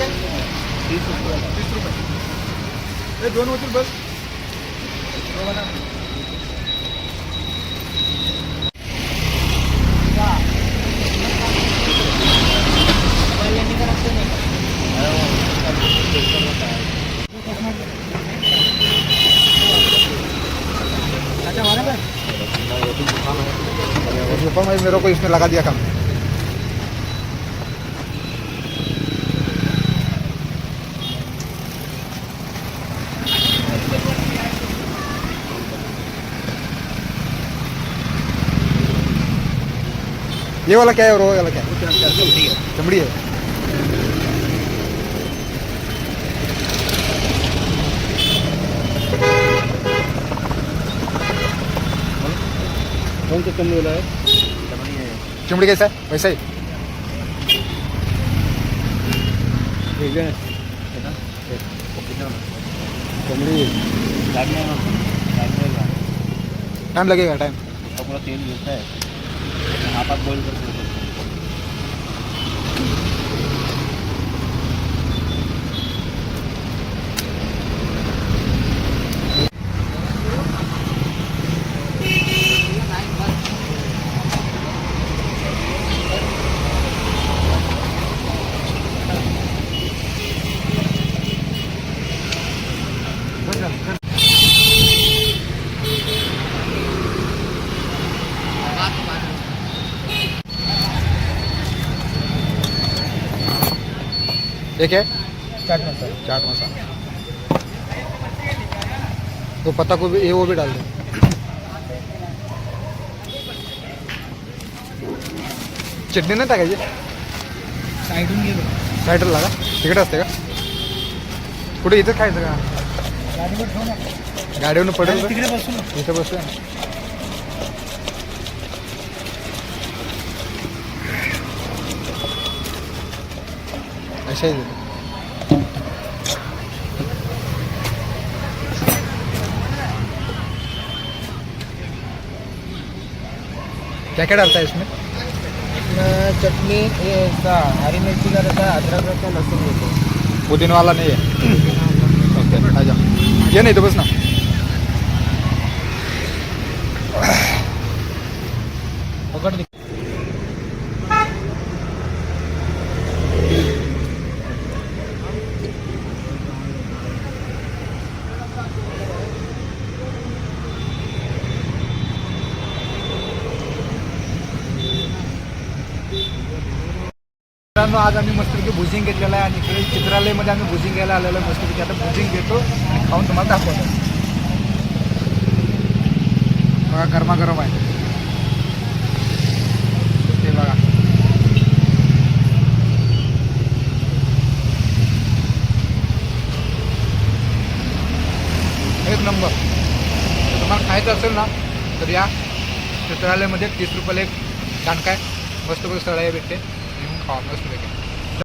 तीस रुपये. तीस रुपये हे दोन होतील बस. अच्छा मारे मेरे को इसमें लगा दिया काम। ये वाला क्या है और वो वाला क्या है चमड़ी है कौन सा चमड़ी वाला है चिमड़ी कैसा है वैसा ही ठीक है चमड़ी टाइम लगेगा टाइम पूरा तेल गिरता है আবার বইল করতে एक है चाट मसाला. चाट मसाला. तो पत्ता को भी ये वो भी डाल दो. चटणी नाही टाकायची? साईडून गेलो साईडला लागा. तिकडे असते का? कुठे इथं खायचं का? गाडीवर पडेल? तिकडे बसू ना. इथं बसूया. तिथे. क्या क्या डालता है इसमें चटनी ये इसका हरी मिर्ची का रहता है अदरक का लहसुन देते पुदीन वाला नहीं है ओके आ जाओ ये नहीं तो बस ना पकड़ दे मित्रांनो आज आम्ही मस्तपैकी भुजिंग घेतलेलं आहे आणि इकडे चित्रालयमध्ये आम्ही भुजिंग घ्यायला आलेलो आहे. मस्तपैकी आता भुजिंग घेतो आणि खाऊन तुम्हाला दाखवतो. बघा गरमागरम आहे. ते बघा. एक नंबर. तुम्हाला खायचं असेल ना तर या चित्रालयमध्ये तीस रुपयाला एक कानकाय मस्तपैकी सळाई भेटते. farmers living.